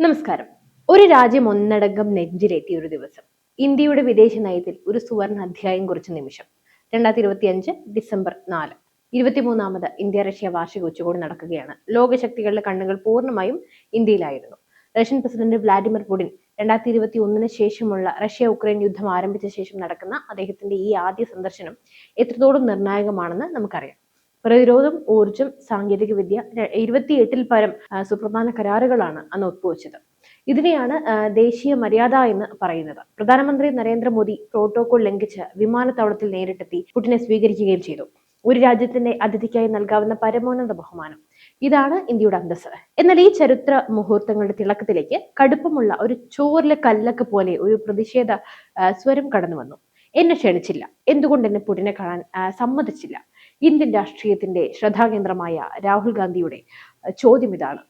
നമസ്കാരം. ഒരു രാജ്യം ഒന്നടങ്കം നെഞ്ചിലേറ്റിയ ഒരു ദിവസം. ഇന്ത്യയുടെ വിദേശ നയത്തിൽ ഒരു സുവർണ അധ്യായം കുറിച്ച നിമിഷം. രണ്ടായിരത്തി ഇരുപത്തി അഞ്ച് ഡിസംബർ നാല്. ഇരുപത്തിമൂന്നാമത് ഇന്ത്യ റഷ്യ വാർഷിക ഉച്ചകോടി നടക്കുകയാണ്. ലോകശക്തികളുടെ കണ്ണുകൾ പൂർണമായും ഇന്ത്യയിലായിരുന്നു. റഷ്യൻ പ്രസിഡന്റ് വ്ളാഡിമിർ പുടിൻ രണ്ടായിരത്തി ഇരുപത്തി ഒന്നിന് ശേഷമുള്ള റഷ്യ ഉക്രൈൻ യുദ്ധം ആരംഭിച്ച ശേഷം നടക്കുന്ന അദ്ദേഹത്തിന്റെ ഈ ആദ്യ സന്ദർശനം എത്രത്തോളം നിർണായകമാണെന്ന് നമുക്കറിയാം. പ്രതിരോധം ഊർജം സാങ്കേതിക വിദ്യ ഇരുപത്തിയെട്ടിൽ പരം സുപ്രധാന കരാറുകളാണ് അന്ന് ഒപ്പുവെച്ചത്. ഇതിനെയാണ് ദേശീയ മര്യാദ എന്ന് പറയുന്നത്. പ്രധാനമന്ത്രി നരേന്ദ്രമോദി പ്രോട്ടോകോൾ ലംഘിച്ച് വിമാനത്താവളത്തിൽ നേരിട്ടെത്തി പുടിനെ സ്വീകരിക്കുകയും ചെയ്തു. ഒരു രാജ്യത്തിന്റെ അതിഥിക്കായി നൽകാവുന്ന പരമോന്നത ബഹുമാനം. ഇതാണ് ഇന്ത്യയുടെ അന്തസ് എന്നാൽ ഈ ചരിത്ര മുഹൂർത്തങ്ങളുടെ തിളക്കത്തിലേക്ക് കടുപ്പമുള്ള ഒരു ചോറിലെ കല്ലക്ക് പോലെ ഒരു പ്രതിഷേധ സ്വരം കടന്നു വന്നു എന്നെ ക്ഷണിച്ചില്ല. എന്തുകൊണ്ട് എന്നെ പുടിനെ കാണാൻ സമ്മതിച്ചില്ല? ഇന്ത്യൻ രാഷ്ട്രീയത്തിന്റെ ശ്രദ്ധാകേന്ദ്രമായ രാഹുൽ ഗാന്ധിയുടെ ചോദ്യം ഇതാണ്.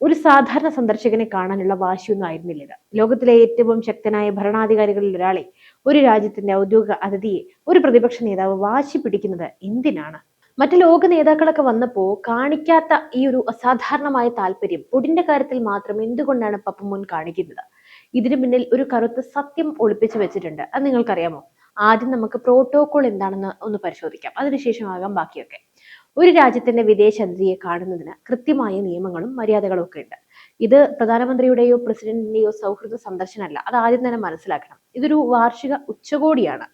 ഒരു സാധാരണ സന്ദർശകനെ കാണാനുള്ള വാശിയൊന്നും ആയിരുന്നില്ല ഇത് ലോകത്തിലെ ഏറ്റവും ശക്തനായ ഭരണാധികാരികളിൽ ഒരാളെ ഒരു രാജ്യത്തിന്റെ ഔദ്യോഗിക അതിഥിയെ ഒരു പ്രതിപക്ഷ നേതാവ് വാശി പിടിക്കുന്നത് എന്തിനാണ്? മറ്റു ലോക നേതാക്കളൊക്കെ വന്നപ്പോ കാണിക്കാത്ത ഈ ഒരു അസാധാരണമായ താല്പര്യം പുടിന്റെ കാര്യത്തിൽ മാത്രം എന്തുകൊണ്ടാണ് പപ്പമോൻ കാണിക്കുന്നത്? ഇതിനു പിന്നിൽ ഒരു കറുത്ത സത്യം ഒളിപ്പിച്ചു വെച്ചിട്ടുണ്ട്. അത് നിങ്ങൾക്കറിയാമോ? ആദ്യം നമുക്ക് പ്രോട്ടോകോൾ എന്താണെന്ന് ഒന്ന് പരിശോധിക്കാം. അതിനുശേഷമാകാം ബാക്കിയൊക്കെ. ഒരു രാജ്യത്തിന്റെ വിദേശ അതിഥിയെ കാണുന്നതിന് കൃത്യമായ നിയമങ്ങളും മര്യാദകളും ഒക്കെ ഉണ്ട്. ഇത് പ്രധാനമന്ത്രിയുടെയോ പ്രസിഡന്റിന്റെയോ സൗഹൃദ സന്ദർശനമല്ല. അത് ആദ്യം തന്നെ മനസ്സിലാക്കണം. ഇതൊരു വാർഷിക ഉച്ചകോടിയാണ്.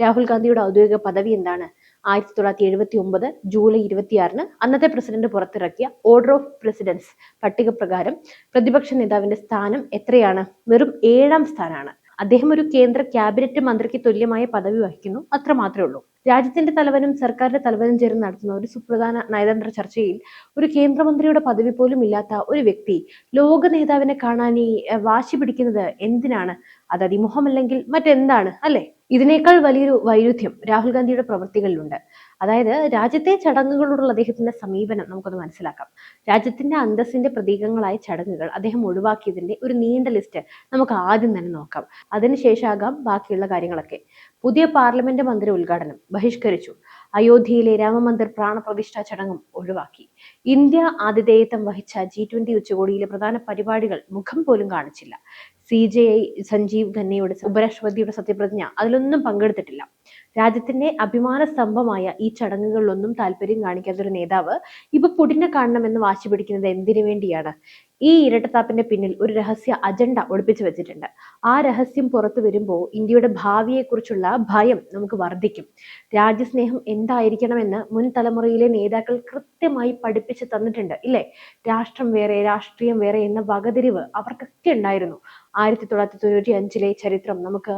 രാഹുൽ ഗാന്ധിയുടെ ഔദ്യോഗിക പദവി എന്താണ്? ആയിരത്തി തൊള്ളായിരത്തി എഴുപത്തി ഒമ്പത് ജൂലൈ ഇരുപത്തിയാറിന് അന്നത്തെ പ്രസിഡന്റ് പുറത്തിറക്കിയ ഓർഡർ ഓഫ് പ്രസിഡൻസ് പട്ടിക പ്രകാരം പ്രതിപക്ഷ നേതാവിന്റെ സ്ഥാനം എത്രയാണ്? വെറും ഏഴാം സ്ഥാനമാണ്. അദ്ദേഹം ഒരു കേന്ദ്ര ക്യാബിനറ്റ് മന്ത്രിക്ക് തുല്യമായ പദവി വഹിക്കുന്നു. അത്ര മാത്രമേ ഉള്ളൂ. രാജ്യത്തിന്റെ തലവനും സർക്കാരിന്റെ തലവനും ചേർന്ന് നടത്തുന്ന ഒരു സുപ്രധാന നയതന്ത്ര ചർച്ചയിൽ ഒരു കേന്ദ്രമന്ത്രിയുടെ പദവി പോലും ഇല്ലാത്ത ഒരു വ്യക്തി ലോക നേതാവിനെ കാണാൻ ഈ വാശി പിടിക്കുന്നത് എന്തിനാണ്? അത് അതിമുഖമല്ലെങ്കിൽ മറ്റെന്താണ്? അല്ലെ? ഇതിനേക്കാൾ വലിയൊരു വൈരുദ്ധ്യം രാഹുൽ ഗാന്ധിയുടെ പ്രവൃത്തികളിലുണ്ട് അതായത് രാജ്യത്തെ ചടങ്ങുകളോടുള്ള അദ്ദേഹത്തിന്റെ സമീപനം നമുക്കൊന്ന് മനസ്സിലാക്കാം. രാജ്യത്തിന്റെ അന്തസ്സിന്റെ പ്രതീകങ്ങളായ ചടങ്ങുകൾ അദ്ദേഹം ഒഴിവാക്കിയതിന്റെ ഒരു നീണ്ട ലിസ്റ്റ് നമുക്ക് ആദ്യം തന്നെ നോക്കാം. അതിനുശേഷമാകാം ബാക്കിയുള്ള കാര്യങ്ങളൊക്കെ. പുതിയ പാർലമെന്റ് മന്ദിര ഉദ്ഘാടനം ബഹിഷ്കരിച്ചു. അയോധ്യയിലെ രാമമന്ദിർ പ്രാണപ്രതിഷ്ഠാ ചടങ്ങും ഒഴിവാക്കി. ഇന്ത്യ ആതിഥേയത്വം വഹിച്ച ജി ട്വന്റി ഉച്ചകോടിയിലെ പ്രധാന പരിപാടികൾ മുഖം പോലും കാണിച്ചില്ല. സി ജെ ഐ സഞ്ജീവ് ഖന്നയുടെ ഉപരാഷ്ട്രപതിയുടെ സത്യപ്രതിജ്ഞ അതിലൊന്നും പങ്കെടുത്തിട്ടില്ല. രാജ്യത്തിന്റെ അഭിമാന സ്തംഭമായ ഈ ചടങ്ങുകളിലൊന്നും താല്പര്യം കാണിക്കാത്ത ഒരു നേതാവ് ഇപ്പൊ പുടിനെ കാണണമെന്ന് വാശി പിടിക്കുന്നത് എന്തിനു വേണ്ടിയാണ്? ഈ ഇരട്ടത്താപ്പിന്റെ പിന്നിൽ ഒരു രഹസ്യ അജണ്ട ഒളിപ്പിച്ചു വെച്ചിട്ടുണ്ട്. ആ രഹസ്യം പുറത്തു വരുമ്പോൾ ഇന്ത്യയുടെ ഭാവിയെക്കുറിച്ചുള്ള ഭയം നമുക്ക് വർദ്ധിക്കും. രാജ്യസ്നേഹം എന്തായിരിക്കണമെന്ന് മുൻ തലമുറയിലെ നേതാക്കൾ കൃത്യമായി പഠിപ്പിച്ചു തന്നിട്ടുണ്ട് ഇല്ലേ? രാഷ്ട്രം വേറെ രാഷ്ട്രീയം വേറെ എന്ന വകതിരിവ് അവർക്കൊക്കെ ഉണ്ടായിരുന്നു. ആയിരത്തി തൊള്ളായിരത്തി തൊണ്ണൂറ്റി അഞ്ചിലെ ചരിത്രം നമുക്ക്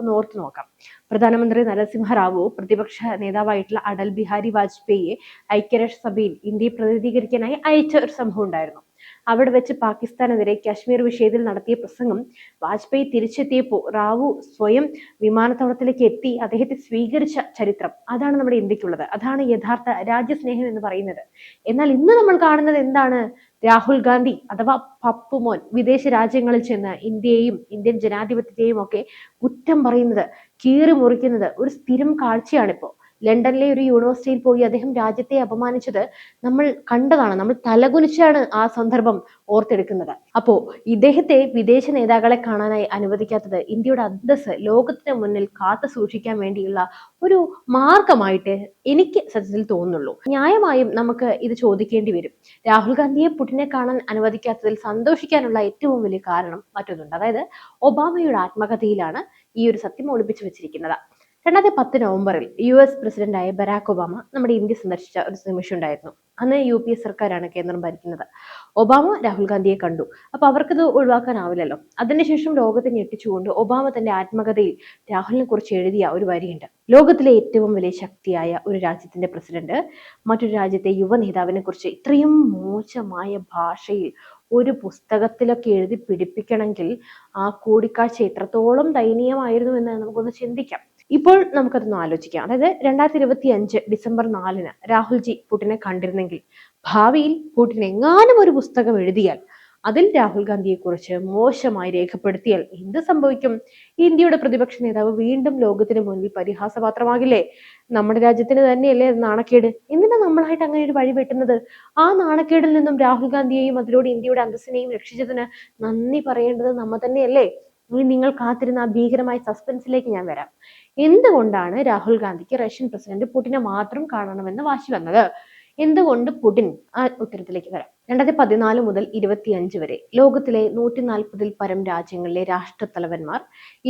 ഒന്ന് ഓർത്തു നോക്കാം. പ്രധാനമന്ത്രി നരസിംഹ റാവു പ്രതിപക്ഷ നേതാവായിട്ടുള്ള അടൽ ബിഹാരി വാജ്പേയിയെ ഐക്യരാഷ്ട്രസഭയിൽ ഇന്ത്യയെ പ്രതിനിധീകരിക്കാനായി അയച്ച ഒരു സംഭവം ഉണ്ടായിരുന്നു. അവിടെ വെച്ച് പാകിസ്ഥാനെതിരെ കാശ്മീർ വിഷയത്തിൽ നടത്തിയ പ്രസംഗം വാജ്പേയി തിരിച്ചെത്തിയപ്പോൾ റാവു സ്വയം വിമാനത്താവളത്തിലേക്ക് എത്തി അദ്ദേഹത്തെ സ്വീകരിച്ച ചരിത്രം. അതാണ് നമ്മുടെ ഇന്ത്യക്കുള്ളത്. അതാണ് യഥാർത്ഥ രാജ്യസ്നേഹം എന്ന് പറയുന്നത്. എന്നാൽ ഇന്ന് നമ്മൾ കാണുന്നത് എന്താണ്? രാഹുൽ ഗാന്ധി അഥവാ പപ്പുമോൻ വിദേശ രാജ്യങ്ങളിൽ ചെന്ന് ഇന്ത്യയെയും ഇന്ത്യൻ ജനാധിപത്യത്തെയും ഒക്കെ കുറ്റം പറയുന്നത് കീറി മുറിക്കുന്നത് ഒരു സ്ഥിരം കാഴ്ചയാണിപ്പോ. ലണ്ടനിലെ ഒരു യൂണിവേഴ്സിറ്റിയിൽ പോയി അദ്ദേഹം രാജ്യത്തെ അപമാനിച്ചത് നമ്മൾ കണ്ടതാണ് നമ്മൾ തലകുനിച്ചാണ് ആ സന്ദർഭം ഓർത്തെടുക്കുന്നത്. അപ്പോ ഇദ്ദേഹത്തെ വിദേശ നേതാക്കളെ കാണാനായി അനുവദിക്കാത്തത് ഇന്ത്യയുടെ അന്തസ് ലോകത്തിന് മുന്നിൽ കാത്തു സൂക്ഷിക്കാൻ വേണ്ടിയുള്ള ഒരു മാർഗമായിട്ട് എനിക്ക് സത്യത്തിൽ തോന്നുന്നുള്ളൂ. ന്യായമായും നമുക്ക് ഇത് ചോദിക്കേണ്ടി വരും. രാഹുൽ ഗാന്ധിയെ പുടിനെ കാണാൻ അനുവദിക്കാത്തതിൽ സന്തോഷിക്കാനുള്ള ഏറ്റവും വലിയ കാരണം മറ്റൊന്നുണ്ട്. അതായത് ഒബാമയുടെ ആത്മകഥയിലാണ് ഈ ഒരു സത്യം ഒളിപ്പിച്ചു വെച്ചിരിക്കുന്നത്. രണ്ടായിരത്തി പത്ത് നവംബറിൽ യു എസ് പ്രസിഡന്റായ ബരാക് ഒബാമ നമ്മുടെ ഇന്ത്യ സന്ദർശിച്ച ഒരു നിമിഷം ഉണ്ടായിരുന്നു. അന്ന് യു പി എ സർക്കാരാണ് കേന്ദ്രം ഭരിക്കുന്നത്. ഒബാമ രാഹുൽ ഗാന്ധിയെ കണ്ടു. അപ്പൊ അവർക്കത് ഒഴിവാക്കാനാവില്ലല്ലോ. അതിനുശേഷം ലോകത്തെ ഞെട്ടിച്ചുകൊണ്ട് ഒബാമ തന്റെ ആത്മകഥയിൽ രാഹുലിനെ കുറിച്ച് എഴുതിയ ഒരു വരിയുണ്ട്. ലോകത്തിലെ ഏറ്റവും വലിയ ശക്തിയായ ഒരു രാജ്യത്തിന്റെ പ്രസിഡന്റ് മറ്റൊരു രാജ്യത്തെ യുവ നേതാവിനെ കുറിച്ച് ഇത്രയും മോശമായ ഭാഷയിൽ ഒരു പുസ്തകത്തിലൊക്കെ എഴുതി പിടിപ്പിക്കണമെങ്കിൽ ആ കൂടിക്കാഴ്ച എത്രത്തോളം ദയനീയമായിരുന്നു എന്ന് നമുക്കൊന്ന് ചിന്തിക്കാം. ഇപ്പോൾ നമുക്കതൊന്ന് ആലോചിക്കാം. അതായത് രണ്ടായിരത്തി ഇരുപത്തി അഞ്ച് ഡിസംബർ നാലിന് രാഹുൽജി പുടിനെ കണ്ടിരുന്നെങ്കിൽ ഭാവിയിൽ പുടിൻ എങ്ങാനും ഒരു പുസ്തകം എഴുതിയാൽ അതിൽ രാഹുൽ ഗാന്ധിയെ കുറിച്ച് മോശമായി രേഖപ്പെടുത്തിയാൽ എന്ത് സംഭവിക്കും? ഇന്ത്യയുടെ പ്രതിപക്ഷ നേതാവ് വീണ്ടും ലോകത്തിന് മുന്നിൽ പരിഹാസപാത്രമാകില്ലേ? നമ്മുടെ രാജ്യത്തിന് തന്നെയല്ലേ നാണക്കേട്? എന്തിനാ നമ്മളായിട്ട് അങ്ങനെ ഒരു വഴി വെട്ടുന്നത്? ആ നാണക്കേടിൽ നിന്നും രാഹുൽ ഗാന്ധിയെയും അതിലൂടെ ഇന്ത്യയുടെ അന്തസ്സിനെയും രക്ഷിച്ചതിന് നന്ദി പറയേണ്ടത് നമ്മ തന്നെയല്ലേ? ഇനി നിങ്ങൾ കാത്തിരുന്ന ആ ഭീകരമായ സസ്പെൻസിലേക്ക് ഞാൻ വരാം. എന്തുകൊണ്ടാണ് രാഹുൽ ഗാന്ധിക്ക് റഷ്യൻ പ്രസിഡന്റ് പുടിനെ മാത്രം കാണണമെന്ന് വാശി വന്നത്? എന്തുകൊണ്ട് പുടിൻ ആ ഉത്തരത്തിലേക്ക് വരാം? രണ്ടായിരത്തി പതിനാല് മുതൽ ഇരുപത്തിയഞ്ച് വരെ ലോകത്തിലെ നൂറ്റി നാൽപ്പതിൽ പരം രാജ്യങ്ങളിലെ രാഷ്ട്രത്തലവന്മാർ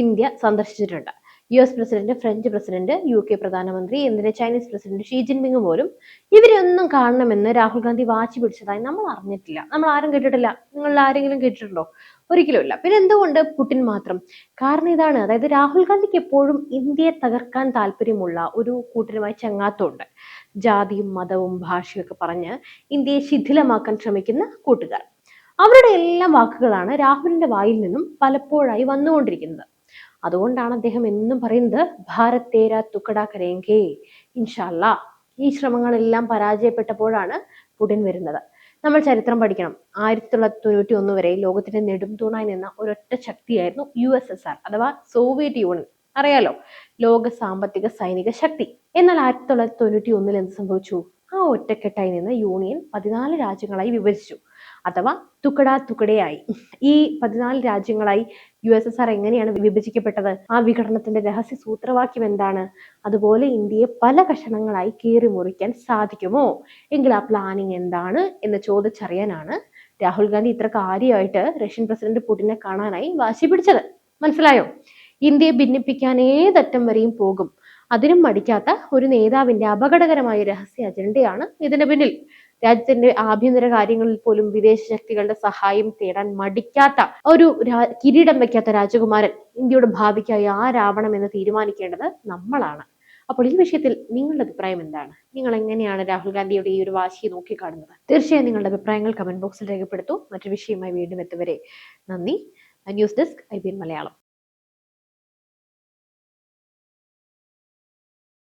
India സന്ദർശിച്ചിട്ടുണ്ട്. U S president French president U K പ്രധാനമന്ത്രി എന്തിന് ചൈനീസ് പ്രസിഡന്റ് ഷീ ജിൻപിങ് പോലും ഇവരെയൊന്നും കാണണമെന്ന് രാഹുൽ ഗാന്ധി വാശി പിടിച്ചതായി നമ്മൾ അറിഞ്ഞിട്ടില്ല. നമ്മൾ ആരും കേട്ടിട്ടില്ല. നിങ്ങൾ ആരെങ്കിലും കേട്ടിട്ടുണ്ടോ? ഒരിക്കലും ഇല്ല. പിന്നെ എന്തുകൊണ്ട് പുടിൻ മാത്രം? കാരണം ഇതാണ്. അതായത് രാഹുൽ ഗാന്ധിക്ക് എപ്പോഴും ഇന്ത്യയെ തകർക്കാൻ താല്പര്യമുള്ള ഒരു കൂട്ടരുമായി ചങ്ങാത്തമുണ്ട്. ജാതിയും മതവും ഭാഷയും ഒക്കെ പറഞ്ഞ് ഇന്ത്യയെ ശിഥിലമാക്കാൻ ശ്രമിക്കുന്ന കൂട്ടുകാർ. അവരുടെ എല്ലാം വാക്കുകളാണ് രാഹുലിന്റെ വായിൽ നിന്നും പലപ്പോഴായി വന്നുകൊണ്ടിരിക്കുന്നത്. അതുകൊണ്ടാണ് അദ്ദേഹം എന്നും പറയുന്നത് ഭാരത് തേര തുക്കട കരേങ്കേ. ഇൻഷാല്ല ഈ ശ്രമങ്ങളെല്ലാം പരാജയപ്പെട്ടപ്പോഴാണ് പുടിൻ വരുന്നത്. നമ്മൾ ചരിത്രം പഠിക്കണം. ആയിരത്തി തൊള്ളായിരത്തി തൊണ്ണൂറ്റി ഒന്ന് വരെ ലോകത്തിന്റെ നെടുംതൂണായി നിന്ന ഒരൊറ്റ ശക്തിയായിരുന്നു യു എസ് എസ് ആർ അഥവാ സോവിയറ്റ് യൂണിയൻ. അറിയാലോ? ലോക സാമ്പത്തിക സൈനിക ശക്തി. എന്നാൽ ആയിരത്തി തൊള്ളായിരത്തി തൊണ്ണൂറ്റി ഒന്നിൽ എന്ത് സംഭവിച്ചു? ആ ഒറ്റക്കെട്ടായി നിന്ന് യൂണിയൻ പതിനാല് രാജ്യങ്ങളായി വിഭജിച്ചു. അഥവാ തുക്കടാ തുക്കടയായി. ഈ പതിനാല് രാജ്യങ്ങളായി യു എസ് എസ് ആർ എങ്ങനെയാണ് വിഭജിക്കപ്പെട്ടത്? ആ വിഘടനത്തിന്റെ രഹസ്യ സൂത്രവാക്യം എന്താണ്? അതുപോലെ ഇന്ത്യയെ പല കഷണങ്ങളായി കീറി മുറിക്കാൻ സാധിക്കുമോ? എങ്കിൽ ആ പ്ലാനിങ് എന്താണ് എന്ന് ചോദിച്ചറിയാനാണ് രാഹുൽ ഗാന്ധി ഇത്ര കാര്യമായിട്ട് റഷ്യൻ പ്രസിഡന്റ് പുടിനെ കാണാനായി വാശി പിടിച്ചത്. മനസ്സിലായോ? ഇന്ത്യയെ ഭിന്നിപ്പിക്കാൻ ഏതറ്റം വരെയും പോകും. അതിനും മടിക്കാത്ത ഒരു നേതാവിന്റെ അപകടകരമായ രഹസ്യ അജണ്ടയാണ് ഇതിന് പിന്നിൽ. രാജ്യത്തിന്റെ ആഭ്യന്തര കാര്യങ്ങളിൽ പോലും വിദേശ ശക്തികളുടെ സഹായം തേടാൻ മടിക്കാത്ത ഒരു കിരീടം വെക്കാത്ത രാജകുമാരൻ ഇന്ത്യയുടെ ഭാവിക്കായി ആരാവണം എന്ന് തീരുമാനിക്കേണ്ടത് നമ്മളാണ്. അപ്പോൾ ഈ വിഷയത്തിൽ നിങ്ങളുടെ അഭിപ്രായം എന്താണ്? നിങ്ങൾ എങ്ങനെയാണ് രാഹുൽ ഗാന്ധിയുടെ ഈ ഒരു വാശിയെ നോക്കിക്കാണുന്നത്? തീർച്ചയായും നിങ്ങളുടെ അഭിപ്രായങ്ങൾ കമന്റ് ബോക്സിൽ രേഖപ്പെടുത്തൂ. മറ്റു വിഷയമായി വീണ്ടും എത്തുവരെ നന്ദി. News desk I Malayalam.